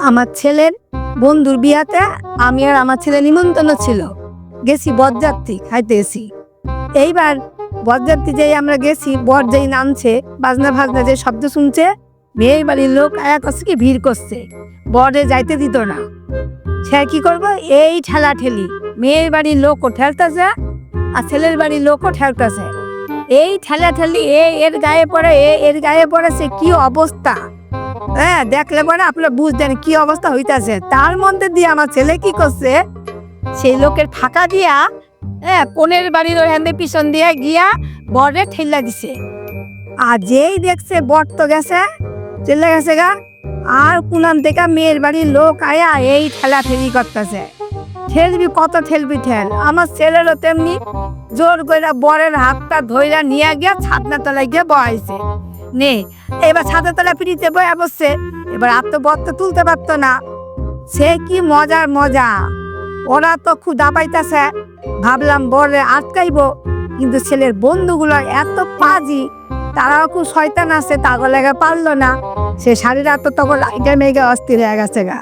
আমার ছেলের বন্ধুর বিয়াতে আমি আর আমার ছেলে নিমন্ত্রণ ছিল। গেছি বরযাত্রী খাইতে গেছি এইবার বরযাত্রী যেই আমরা গেছি, বর যেই নামছে, বাজনা ভাজনা যে শব্দ শুনছে, মেয়ের বাড়ির লোক আয়া করছে কি ভিড় করছে। বরে যাইতে দিত না। সে কি করব? এই ঠেলা ঠেলি। মেয়ের বাড়ির লোকও ঠেলতেছে আর ছেলের বাড়ির লোকও ঠেলতেছে। এই ঠেলা ঠেলি, এ এর গায়ে পড়ে, এ এর গায়ে পড়েছে কি অবস্থা? হ্যাঁ দেখলে পরে আপনার বুঝতেন কি অবস্থা হইতাছে। তার মধ্যে দিয়ে আমার ছেলে কি করছে? সেই লোকের ফাঁকা দিয়া হ্যাঁ কোনের বাড়ির ওই হ্যান্ডে পিছন দিয়ে গিয়া বরে ঠেলা দিছে। আর যেই দেখছে বর তো গেছে চলে গেছে গা। আর কুনান থেকে মেয়ের বাড়ির লোক আয়া এই ঠেলা ঠেলি করতেছে। ঠেলবি, কত ঠেলবি ঠেল। আমার ছেলেরও তেমনি জোর করে বরের হাতটা ধইরা নিয়ে গিয়া ছাদনা তলায় গিয়ে বয়াইছে নে, এবার ছাদের তলা পিড়িতে বয়া বসছে। এবার আর তো তো তুলতে পারতো না। সে কি মজার মজা। ওরা তো খুব দাবাইতেছে ভাবলাম বরে আটকাইব। কিন্তু ছেলের বন্ধুগুলো এত পাজি, তারাও খুব শয়তান আছে, তাগো লেগে পারল না। সে শাড়িরা তো তখন লাইটে মেঘে অস্থির হয়ে গেছে গা।